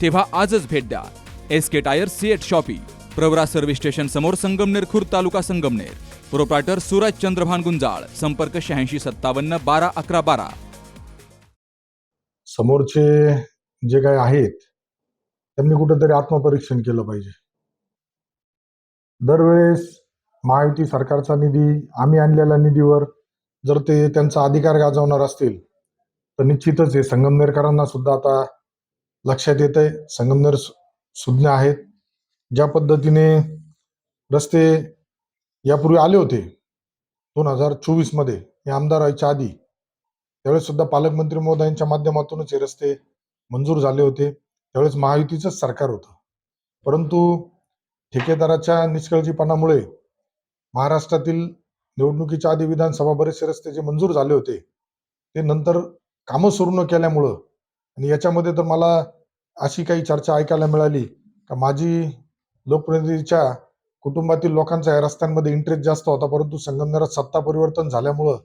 तेव्हा आजच भेट द्या. S K tyre CEAT shoppe Pravara service station समोर संगमनेर खुर्द तालुका संगमनेर. प्रोप्रायटर सूरज चंद्रभान गुंजाळ संपर्क शहाऐंशी सत्तावन्न बारा अकरा बारा. समोरचे जे काही आहेत त्यांनी कुठेतरी आत्मपरीक्षण केलं पाहिजे. दरवेळेस महायुती सरकारचा निधी आम्ही आणलेल्या निधीवर जर ते त्यांचा अधिकार गाजवणार असतील तर निश्चितच हे संगमनेरकरांना सुद्धा आता लक्षात येत आहे संगमनेर सुज्ञ आहेत. ज्या पद्धतीने रस्ते यापूर्वी आले होते दोन हजार चोवीसमध्ये हे आमदार व्हायच्या आधी त्यावेळेस सुद्धा पालकमंत्री महोदयांच्या माध्यमातूनच हे रस्ते मंजूर झाले होते. त्यावेळेस महायुतीचंच सरकार होतं. परंतु ठेकेदाराच्या निष्काळजीपणामुळे महाराष्ट्रातील निवडणुकीच्या आधी विधानसभा बरेचसे रस्ते जे मंजूर झाले होते ते नंतर कामं सुरू न केल्यामुळं आणि याच्यामध्ये तर मला अशी काही चर्चा ऐकायला मिळाली. का माझी लोकप्रतिनिधीच्या कुटुंबातील लोकांचा या रस्त्यांमध्ये इंटरेस्ट जास्त होता परंतु संगमनेरात सत्ता परिवर्तन झाल्यामुळं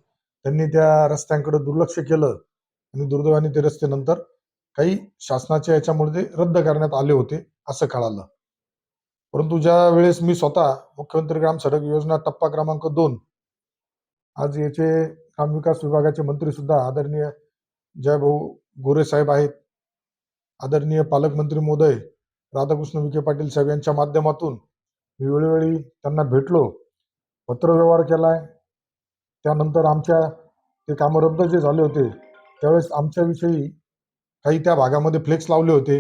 त्यांनी त्या रस्त्यांकडे दुर्लक्ष केलं आणि दुर्दैवाने ते रस्ते नंतर काही शासनाच्या याच्यामुळे ते रद्द करण्यात आले होते असं कळालं. परंतु ज्या वेळेस मी स्वतः मुख्यमंत्री ग्राम सडक योजना टप्पा क्रमांक दोन आज याचे ग्रामविकास विभागाचे मंत्री सुद्धा आदरणीय जयभाऊ गोरे साहेब आहेत आदरणीय पालकमंत्री महोदय राधाकृष्ण विखे पाटील साहेब यांच्या माध्यमातून मी वेळोवेळी त्यांना भेटलो पत्रव्यवहार केलाय. त्यानंतर आमच्या ते कामं रद्द जे झाले होते त्यावेळेस आमच्याविषयी काही त्या भागामध्ये फ्लेक्स लावले होते.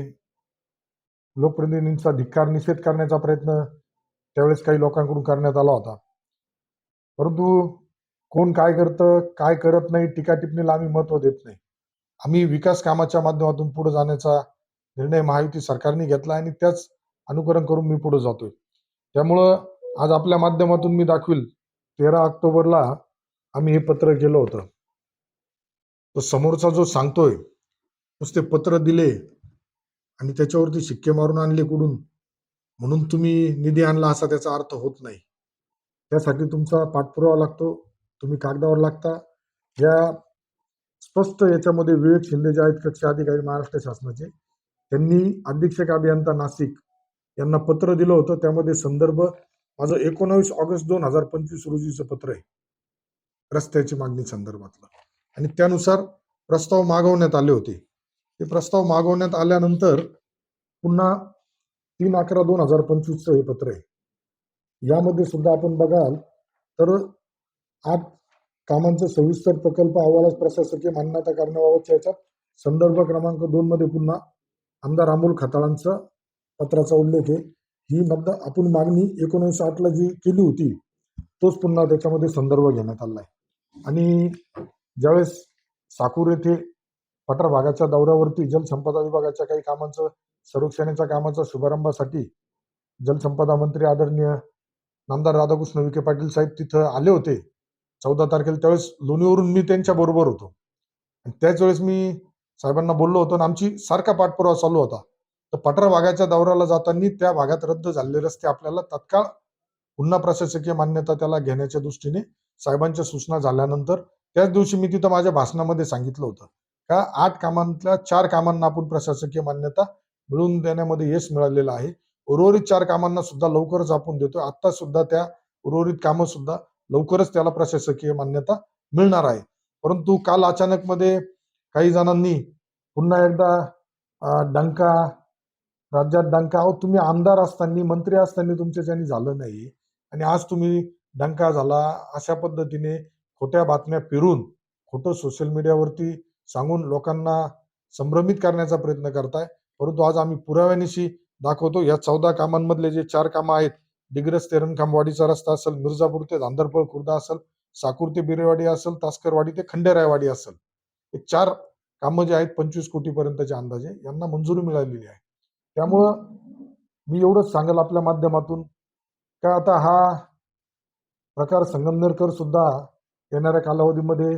लोकप्रतिनिधींचा धिक्कार निषेध करण्याचा प्रयत्न त्यावेळेस काही लोकांकडून करण्यात आला होता. परंतु कोण काय करतं काय करत नाही टीका टिप्पणीला आम्ही महत्त्व देत नाही. आम्ही विकास कामाच्या माध्यमातून पुढे जाण्याचा निर्णय महायुती सरकारने घेतला आणि त्याच अनुकरण करून मी पुढे जातोय. त्यामुळं आज आपल्या माध्यमातून मी दाखवील तेरा ऑक्टोबरला आम्ही हे पत्र केलं होतं. तो समोरचा जो सांगतोय नुसते पत्र दिले आणि त्याच्यावरती शिक्के मारून आणले कुठून? म्हणून तुम्ही निधी आणला असा त्याचा अर्थ होत नाही. त्यासाठी तुमचा पाठपुरावा लागतो तुम्ही कागदावर लागता. या स्पष्ट याच्यामध्ये विवेक शिंदे जे आहेत कक्ष अधिकारी महाराष्ट्र शासनाचे त्यांनी अधीक्षक अभियंता नाशिक यांना पत्र दिलं होतं. त्यामध्ये संदर्भ माझं एकोणावीस ऑगस्ट दोन हजार पंचवीस रोजीचं पत्र आहे. रस्त्याची मागणी संदर्भातलं. आणि त्यानुसार प्रस्ताव मागवण्यात आले होते. ते प्रस्ताव मागवण्यात आल्यानंतर पुन्हा तीन अकरा दोन हजार पंचवीसचं हे पत्र आहे. यामध्ये सुद्धा आपण बघाल तर आठ कामांचं सविस्तर प्रकल्प अहवालास प्रशासकीय मान्यता करण्याबाबतच्या याच्यात संदर्भ क्रमांक दोन मध्ये पुन्हा आमदार अमोल खताळांचा पत्राचा उल्लेख आहे. ही मद्दा आपण मागणी एकोणीसशे आठला जी केली होती तोच पुन्हा त्याच्यामध्ये संदर्भ घेण्यात आला आहे आणि ज्यावेळेस साकूर येथे पठार भागाच्या दौऱ्यावरती जलसंपदा विभागाच्या काही कामांचं संरक्षणेच्या कामाचा शुभारंभासाठी जलसंपदा मंत्री आदरणीय नामदार राधाकृष्ण विखे पाटील साहेब तिथं आले होते. चौदा तारखेला त्यावेळेस लोणीवरून मी त्यांच्या बरोबर होतो. त्याच वेळेस मी साहेबांना बोललो होतो आणि आमची सारखा पाठपुरावा चालू होता. तर पठार भागाच्या दौऱ्याला जाताना त्या भागात रद्द झालेले रस्ते आपल्याला तत्काळ पुन्हा प्रशासकीय मान्यता त्याला घेण्याच्या दृष्टीने साहेबांच्या सूचना झाल्यानंतर त्याच दिवशी मी तिथं माझ्या भाषणामध्ये सांगितलं होतं. का आठ कामांतल्या चार कामांना आपण प्रशासकीय मान्यता मिळवून देण्यामध्ये यश मिळालेलं आहे. उर्वरित चार कामांना सुद्धा लवकरच आपण देतो आता सुद्धा त्या उर्वरित कामं सुद्धा लवकरच त्याला प्रशासकीय मान्यता मिळणार आहे. परंतु काल अचानक मध्ये काही जणांनी पुन्हा एकदा डंका राज्यात डंका अहो तुम्ही आमदार असताना मंत्री असताना तुमच्याच्यानी झालं नाही आणि आज तुम्ही डंका झाला अशा पद्धतीने खोट्या बातम्या फिरून खोटं सोशल मीडियावरती सांगून लोकांना संभ्रमित करण्याचा प्रयत्न करताय. परंतु आज आम्ही पुराव्यानिशी दाखवतो या चौदा कामांमधले जे चार कामं आहेत दिग्रस तेरणखांबवाडीचा रस्ता असेल मिर्जापूर ते धांदरपळ खुर्दा असेल साकूर ते बिरेवाडी असेल तास्करवाडी ते खंडेरायवाडी असेल. हे चार कामं जे आहेत पंचवीस कोटीपर्यंतचे अंदाजे यांना मंजुरी मिळालेली आहे. त्यामुळं मी एवढंच सांगेल आपल्या माध्यमातून. का आता हा प्रकार संगमनेरकर सुद्धा येणाऱ्या कालावधीमध्ये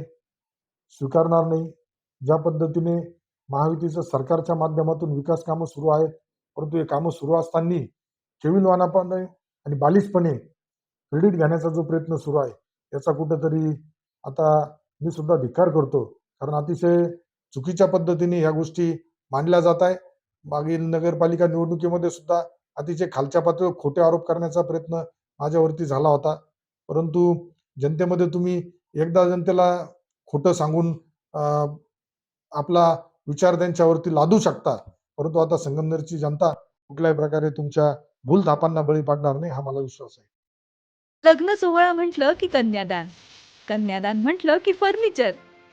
स्वीकारणार नाही. ज्या पद्धतीने महायुतीचं सरकारच्या माध्यमातून विकास कामं सुरू आहेत परंतु हे कामं सुरू असताना केविलवानापणे आणि बालिशपणे क्रेडिट घेण्याचा जो प्रयत्न सुरू आहे याचा कुठेतरी आता मी सुद्धा धिक्कार करतो. कारण अतिशय चुकीच्या पद्धतीने ह्या गोष्टी मांडल्या जात आहे. मागील नगरपालिका निवडणुकीमध्ये सुद्धा अतिशय खालच्या पातळीवर खोटे आरोप करण्याचा प्रयत्न माझ्यावरती झाला होता. परंतु जनतेमध्ये तुम्ही एकदा जनतेला खोटं सांगून आपला विचार त्यांच्यावरती लादू शकता. परंतु आता संगमनेरची जनता कुठल्याही प्रकारे तुमच्या भूलथापांना बळी पाडणार नाही हा मला विश्वास आहे. लग्न सोहळा म्हटलं की कन्यादान. कन्यादान म्हटलं की फर्निचर.